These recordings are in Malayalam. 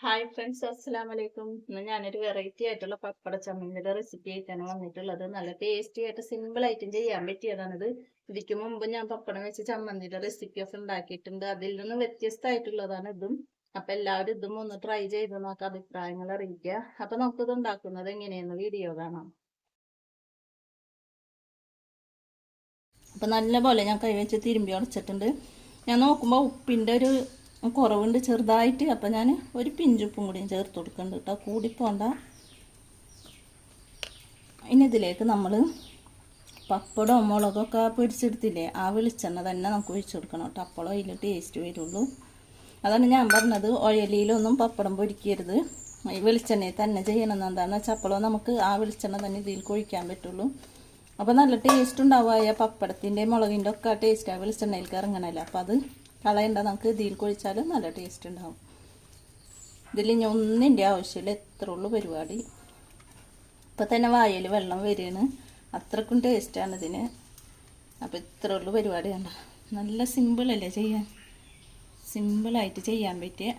ഹായ് ഫ്രണ്ട്സ് അസ്സലാമു വലൈക്കും ഇന്ന് ഞാനൊരു വെറൈറ്റി ആയിട്ടുള്ള പപ്പട ചമ്മന്തിയുടെ റെസിപ്പി ആയിട്ടാണ് വന്നിട്ടുള്ളത്. നല്ല ടേസ്റ്റി ആയിട്ട് സിമ്പിൾ ആയിട്ടും ചെയ്യാൻ പറ്റിയതാണിത്. ഇതിക്ക് മുമ്പ് ഞാൻ പപ്പടം വെച്ച് ചമ്മന്തിയുടെ റെസിപ്പി ഒക്കെ ഉണ്ടാക്കിയിട്ടുണ്ട്. അതിൽ നിന്ന് വ്യത്യസ്തമായിട്ടുള്ളതാണ് ഇതും. അപ്പൊ എല്ലാവരും ഇതും ഒന്ന് ട്രൈ ചെയ്ത് നോക്കാം അഭിപ്രായങ്ങൾ അറിയിക്കുക. അപ്പൊ നമുക്കിത് ഉണ്ടാക്കുന്നത് എങ്ങനെയെന്ന് വീഡിയോ കാണാം. അപ്പൊ നല്ല പോലെ ഞാൻ കൈവച്ച് തിരുമ്പി ഉടച്ചിട്ടുണ്ട് ഞാൻ നോക്കുമ്പോൾ ഉപ്പിന്റെ ഒരു കുറവുണ്ട് ചെറുതായിട്ട്. അപ്പം ഞാൻ ഒരു പിഞ്ചുപ്പും കൂടിയും ചേർത്ത് കൊടുക്കുന്നുണ്ട് കേട്ടോ കൂടിപ്പോണ്ട. ഇനി ഇതിലേക്ക് നമ്മൾ പപ്പടവും മുളകൊക്കെ പിടിച്ചെടുത്തില്ലേ ആ വെളിച്ചെണ്ണ തന്നെ നമുക്ക് ഒഴിച്ചു കൊടുക്കണം കേട്ടോ അപ്പോഴും അതിൽ ടേസ്റ്റ് വരുള്ളൂ. അതാണ് ഞാൻ പറഞ്ഞത് ഒഴലിയിലൊന്നും പപ്പടം പൊരിക്കരുത്. ഈ വെളിച്ചെണ്ണയിൽ തന്നെ ചെയ്യണം എന്താണെന്ന് വെച്ചാൽ അപ്പോഴും നമുക്ക് ആ വെളിച്ചെണ്ണ തന്നെ ഇതിൽ കൊഴിക്കാൻ പറ്റുള്ളൂ. അപ്പോൾ നല്ല ടേസ്റ്റ് ഉണ്ടാവുക. പപ്പടത്തിന്റെ മുളകിന്റെ ഒക്കെ ടേസ്റ്റ് ആ വെളിച്ചെണ്ണയിലേക്ക് ഇറങ്ങണമല്ലോ അപ്പോൾ അത് കളയണ്ട. നമുക്ക് ഇതിൽ കൊഴിച്ചാൽ നല്ല ടേസ്റ്റ് ഉണ്ടാവും. ഇതിൽ ഇനി ഒന്നിന്റെ ആവശ്യമില്ല. എത്ര ഉള്ളു പരിപാടി. ഇപ്പം തന്നെ വായയിൽ വെള്ളം വരികയാണ് അത്രക്കും ടേസ്റ്റാണ് ഇതിന്. അപ്പോൾ ഇത്ര ഉള്ളു പരിപാടി കണ്ട. നല്ല സിമ്പിളല്ലേ ചെയ്യാൻ? സിമ്പിളായിട്ട് ചെയ്യാൻ പറ്റിയ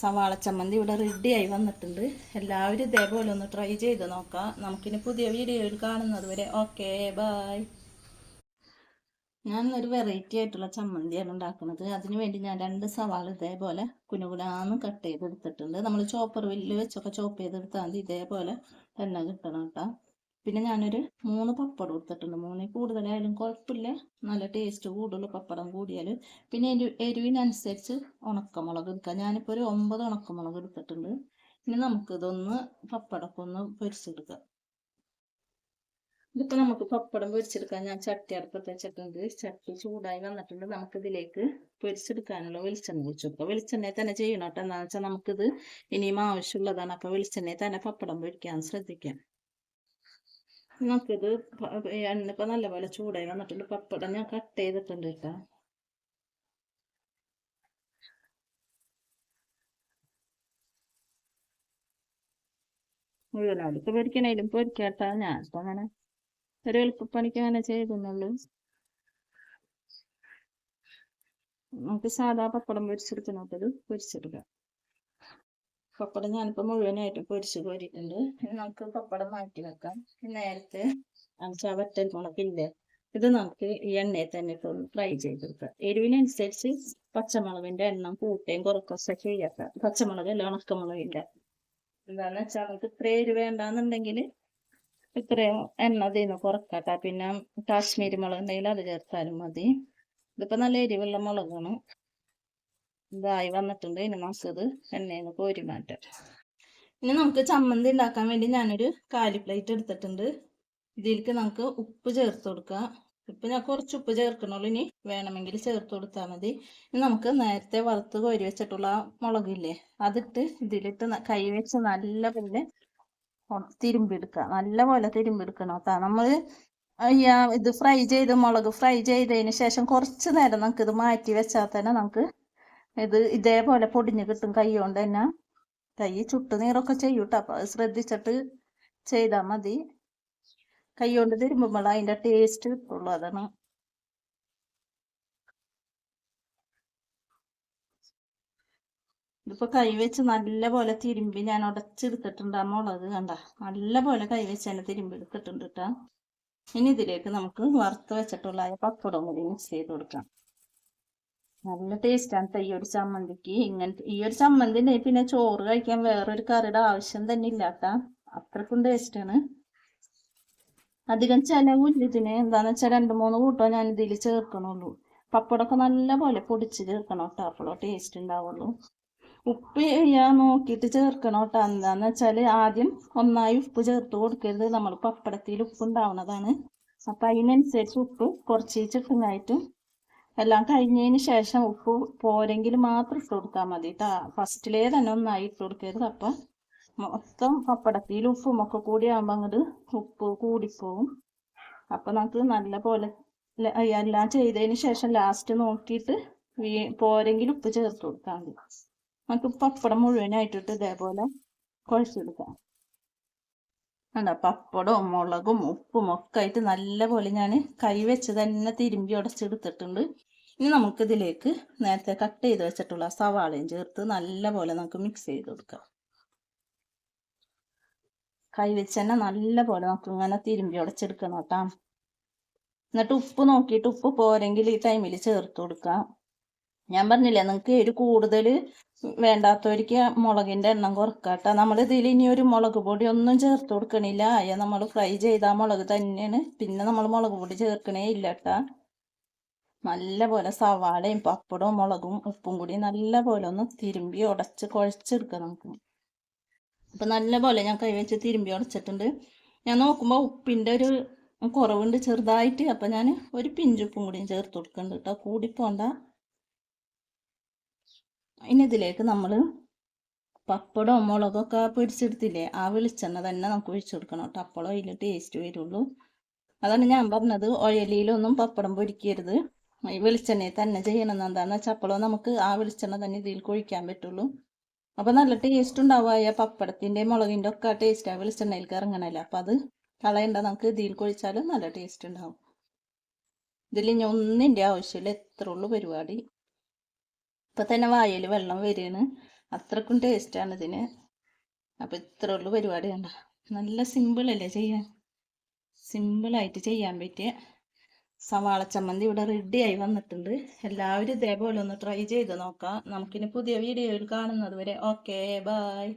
സവാള ചമ്മന്തി ഇവിടെ റെഡിയായി വന്നിട്ടുണ്ട്. എല്ലാവരും ഇതേപോലെ ഒന്ന് ട്രൈ ചെയ്ത് നോക്കാം. നമുക്കിനി പുതിയ വീഡിയോയിൽ കാണുന്നത് വരെ. ഓക്കേ ബായ് ഞാൻ ഒരു വെറൈറ്റി ആയിട്ടുള്ള ചമ്മന്തിയാണ് ഉണ്ടാക്കുന്നത്. അതിന് വേണ്ടി ഞാൻ രണ്ട് സവാള ഇതേപോലെ കുനുകുനാന്ന് കട്ട് ചെയ്തെടുത്തിട്ടുണ്ട്. നമ്മൾ ചോപ്പർ വില്ല് വെച്ചൊക്കെ ചോപ്പ് ചെയ്തെടുത്താൽ മതി. ഇതേപോലെ തന്നെ കിട്ടണം കേട്ടോ പിന്നെ ഞാനൊരു മൂന്ന് പപ്പടം എടുത്തിട്ടുണ്ട്. മൂന്നിൽ കൂടുതലായാലും കുഴപ്പമില്ല. നല്ല ടേസ്റ്റ് കൂടുതൽ പപ്പടം കൂടിയാൽ പിന്നെ എരു എരിവിനനുസരിച്ച് ഉണക്കമുളക് എടുക്കാം. ഞാനിപ്പോൾ ഒരു ഒമ്പത് ഉണക്കമുളക് എടുത്തിട്ടുണ്ട്. ഇനി നമുക്കിതൊന്ന് പപ്പടമൊക്കെ ഒന്ന് പൊരിച്ചെടുക്കാം. ഇതിപ്പോൾ നമുക്ക് പപ്പടം പൊരിച്ചെടുക്കാൻ ഞാൻ ചട്ടി അടുപ്പത്ത് വെച്ചിട്ടുണ്ട്. ചട്ടി ചൂടായി വന്നിട്ടുണ്ട്. നമുക്കിതിലേക്ക് പൊരിച്ചെടുക്കാനുള്ള വെളിച്ചെണ്ണ ഒഴിച്ചു കൊടുക്കാം. വെളിച്ചെണ്ണയെ തന്നെ ചെയ്യണം കേട്ടോ. എന്താണെന്ന് വെച്ചാൽ നമുക്കിത് ഇനിയും ആവശ്യമുള്ളതാണ്. അപ്പോൾ വെളിച്ചെണ്ണയിൽ തന്നെ പപ്പടം പൊരിക്കാൻ ശ്രദ്ധിക്കാം. നമുക്കിത് എണ്ണ ഇപ്പം നല്ലപോലെ ചൂടായി വന്നിട്ടുണ്ട്. പപ്പടം ഞാൻ കട്ട് ചെയ്തിട്ടുണ്ട് കേട്ടോ. മുഴുവനായിട്ട് പൊരിക്കണേലും പൊരിക്കാട്ടാ ഞാൻ ഇപ്പം അങ്ങനെ ഒരു എളുപ്പപ്പണിക്ക് അങ്ങനെ ചെയ്തെന്നുള്ളൂ നമുക്ക് സാധാ പപ്പടം പൊരിച്ചെടുക്കുന്നത് പൊരിച്ചെടുക്കാം പപ്പടം ഞാനിപ്പോൾ മുഴുവനായിട്ട് പൊരിച്ച് കോരിയിട്ടുണ്ട് നമുക്ക് പപ്പടം മാറ്റി വെക്കാം നേരത്തെ ആ വറ്റൽ മുളകില്ലേ ഇത് നമുക്ക് ഈ എണ്ണയിൽ തന്നെ ഒന്ന് ഫ്രൈ ചെയ്തെടുക്കാം എരിവിനനുസരിച്ച് പച്ചമുളകിന്റെ എണ്ണം കൂട്ടുകയും കുറക്കൊക്കെ ചെയ്യാക്കാം പച്ചമുളക് അല്ല ഉണക്കമുളകിന്റെ എന്താന്ന് വെച്ചാൽ നമുക്ക് ഇത്ര എരിവ് വേണ്ടാന്നുണ്ടെങ്കിൽ ഇത്രയും എണ്ണ അതിന്ന് കുറക്കട്ടെ. പിന്നെ കാശ്മീരി മുളക് ഉണ്ടെങ്കിൽ അത് ചേർത്താലും മതി. ഇതിപ്പോ നല്ല എരിവുള്ള മുളകാണ്. ഇതായി വന്നിട്ടുണ്ട് ഇനി നമുക്കിത് എണ്ണയിൽ നിന്ന് കോരി മാറ്റാം ഇനി നമുക്ക് ചമ്മന്തി ഉണ്ടാക്കാൻ വേണ്ടി ഞാനൊരു കാലി പ്ലേറ്റ് എടുത്തിട്ടുണ്ട്. ഇതിലേക്ക് നമുക്ക് ഉപ്പ് ചേർത്ത് കൊടുക്കാം. ഇപ്പം ഞാൻ കുറച്ച് ഉപ്പ് ചേർക്കണുള്ളൂ. ഇനി വേണമെങ്കിൽ ചേർത്ത് കൊടുത്താൽ മതി. ഇനി നമുക്ക് നേരത്തെ വറുത്ത് കോരി വെച്ചിട്ടുള്ള മുളകില്ലേ അതിട്ട് ഇതിലിട്ട് കൈ വെച്ച് നല്ല പോലെ നല്ലപോലെ നല്ല പോലെ തിരുമ്പിയെടുക്കണം കേട്ടോ നമ്മൾ ഇത് ഫ്രൈ ചെയ്ത് മുളക് ഫ്രൈ ചെയ്തതിന് ശേഷം കുറച്ച് നേരം നമുക്ക് ഇത് മാറ്റി വെച്ചാൽ തന്നെ നമുക്ക് ഇത് ഇതേപോലെ പൊടിഞ്ഞ് കിട്ടും കൈ കൊണ്ട് തന്നെ. കൈ ചുട്ട് നീറൊക്കെ ചെയ്യും കേട്ടോ. അപ്പോൾ അത് ശ്രദ്ധിച്ചിട്ട് ചെയ്താൽ മതി. കൈ കൊണ്ട് തിരുമ്പുമ്പോൾ അതിന്റെ ടേസ്റ്റ് കിട്ടുള്ളൂ. അതാണ് ഇതിപ്പോ കൈവച്ച് നല്ല പോലെ തിരുമ്പി ഞാൻ ഉടച്ചെടുത്തിട്ടുണ്ട് ആ മുളക് കണ്ട. നല്ല പോലെ കൈവച്ച് തന്നെ തിരുമ്പി എടുത്തിട്ടുണ്ട് കേട്ടോ ഇനി ഇതിലേക്ക് നമുക്ക് വറുത്ത് വെച്ചിട്ടുള്ള പപ്പടം കൂടി മിക്സ് ചെയ്ത് കൊടുക്കാം. നല്ല ടേസ്റ്റാണ് ഈ ഒരു ചമ്മന്തിക്ക്. ഇങ്ങനത്തെ ഈ ഒരു ചമ്മന്തി പിന്നെ ചോറ് കഴിക്കാൻ വേറൊരു കറിയുടെ ആവശ്യം തന്നെ ഇല്ലാത്ത അത്രക്കും ടേസ്റ്റാണ് അധികം ചിലവില്ല ഇതിന്. എന്താന്ന് വെച്ചാൽ രണ്ട് മൂന്ന് കൂട്ടോ ഞാൻ ഇതിൽ ചേർക്കണുള്ളൂ. പപ്പടമൊക്കെ നല്ല പോലെ പൊടിച്ച് ചേർക്കണം കേട്ടോ അപ്പോഴോ ടേസ്റ്റ് ഉണ്ടാവുള്ളൂ. ഉപ്പ് ഞാൻ നോക്കിയിട്ട് ചേർക്കണം കേട്ടോ. എന്താന്ന് വെച്ചാൽ ആദ്യം ഒന്നായി ഉപ്പ് ചേർത്ത് കൊടുക്കരുത്. നമ്മൾ പപ്പടത്തിൽ ഉപ്പ് ഉണ്ടാവുന്നതാണ്. അപ്പം അതിനനുസരിച്ച് ഉപ്പ് കുറച്ച് കുറച്ചിട്ടിങ്ങായിട്ട് എല്ലാം കഴിഞ്ഞതിന് ശേഷം ഉപ്പ് പോരെങ്കിൽ മാത്രം ഇട്ട് കൊടുത്താൽ മതി കേട്ടോ ഫസ്റ്റിലേ തന്നെ ഒന്നായി ഇട്ട് കൊടുക്കരുത്. അപ്പം മൊത്തം പപ്പടത്തിൽ ഉപ്പും ഒക്കെ കൂടി ആകുമ്പോൾ അങ്ങോട്ട് ഉപ്പ് കൂടിപ്പോവും. അപ്പം നമുക്ക് നല്ല പോലെ എല്ലാം ചെയ്തതിന് ശേഷം ലാസ്റ്റ് നോക്കിയിട്ട് പോരെങ്കിൽ ഉപ്പ് ചേർത്ത് കൊടുത്താൽ മതി. നമുക്ക് പപ്പടം മുഴുവനായിട്ടിട്ട് ഇതേപോലെ കുഴച്ചെടുക്കാം. അല്ല പപ്പടവും മുളകും ഉപ്പും ഒക്കെ ആയിട്ട് നല്ലപോലെ ഞാൻ കൈ വെച്ച് തന്നെ തിരുമ്പി ഉടച്ചെടുത്തിട്ടുണ്ട്. ഇനി നമുക്കിതിലേക്ക് നേരത്തെ കട്ട് ചെയ്ത് വെച്ചിട്ടുള്ള സവാളയും ചേർത്ത് നല്ലപോലെ നമുക്ക് മിക്സ് ചെയ്ത് കൊടുക്കാം. കൈ വെച്ച് തന്നെ നല്ലപോലെ നമുക്ക് ഇങ്ങനെ തിരുമ്പി ഉടച്ചെടുക്കണം കേട്ടോ. എന്നിട്ട് ഉപ്പ് നോക്കിയിട്ട് ഉപ്പ് പോരെങ്കിൽ ഈ ടൈമിൽ ചേർത്ത് കൊടുക്കാം. ഞാൻ പറഞ്ഞില്ലേ നിങ്ങൾക്ക് ഒരു കൂടുതൽ വേണ്ടാത്തവർക്ക് മുളകിന്റെ എണ്ണം കുറക്കാട്ടോ. നമ്മൾ ഇതിൽ ഇനി ഒരു മുളക് പൊടി ഒന്നും ചേർത്ത് കൊടുക്കണില്ല. അയ നമ്മൾ ഫ്രൈ ചെയ്ത മുളക് തന്നെയാണ്. പിന്നെ നമ്മൾ മുളക് പൊടി ചേർക്കണേ ഇല്ല കേട്ടാ നല്ല പോലെ സവാളയും പപ്പടവും മുളകും ഉപ്പും കൂടി നല്ല പോലെ ഒന്ന് തിരുമ്പി ഉടച്ച് കുഴച്ചെടുക്കാം നമുക്ക്. അപ്പം നല്ല പോലെ ഞാൻ കൈവച്ച് തിരുമ്പി ഉടച്ചിട്ടുണ്ട്. ഞാൻ നോക്കുമ്പോൾ ഉപ്പിന്റെ ഒരു കുറവുണ്ട് ചെറുതായിട്ട്. അപ്പം ഞാൻ ഒരു പിഞ്ചുപ്പും കൂടിയും ചേർത്ത് കൊടുക്കുന്നുണ്ട് കേട്ടോ കൂടിപ്പോണ്ട. ഇനി ഇതിലേക്ക് നമ്മൾ പപ്പടവും മുളകൊക്കെ പൊരിച്ചെടുത്തില്ലേ ആ വെളിച്ചെണ്ണ തന്നെ നമുക്ക് ഒഴിച്ചു കൊടുക്കണം കേട്ടോ. അപ്പോഴും അതിൽ ടേസ്റ്റ് വരുള്ളൂ. അതാണ് ഞാൻ പറഞ്ഞത് ഒഴലിയിലൊന്നും പപ്പടം പൊരിക്കരുത്. ഈ വെളിച്ചെണ്ണയിൽ തന്നെ ചെയ്യണം എന്താണെന്ന് വെച്ചാൽ അപ്പോഴോ നമുക്ക് ആ വെളിച്ചെണ്ണ തന്നെ ഇതിൽ ഒഴിക്കാൻ പറ്റുള്ളൂ. അപ്പോൾ നല്ല ടേസ്റ്റ് ഉണ്ടാവുക പപ്പടത്തിന്റെ മുളകിന്റെ ഒക്കെ ടേസ്റ്റ് ആ വെളിച്ചെണ്ണയിൽ ഇറങ്ങണമല്ലോ അപ്പോൾ അത് കളയണ്ട നമുക്ക് ഇതിൽ കൊഴിച്ചാലും നല്ല ടേസ്റ്റ് ഉണ്ടാവും. ഇതിൽ ഇനി ഒന്നിന്റെ ആവശ്യമില്ല എത്ര ഉള്ളൂ പരിപാടി. ഇപ്പം തന്നെ വായയിൽ വെള്ളം വരികയാണ് അത്രക്കും ടേസ്റ്റാണ് ഇതിന്. അപ്പോൾ ഇത്ര ഉള്ളു പരിപാടി കണ്ട. നല്ല സിമ്പിളല്ലേ ചെയ്യാൻ? സിമ്പിളായിട്ട് ചെയ്യാൻ പറ്റിയ സവാള ചമ്മന്തി ഇവിടെ റെഡിയായി വന്നിട്ടുണ്ട്. എല്ലാവരും ഇതേപോലെ ഒന്ന് ട്രൈ ചെയ്ത് നോക്കാം. നമുക്കിനി പുതിയ വീഡിയോയിൽ കാണുന്നത് വരെ. Okay bye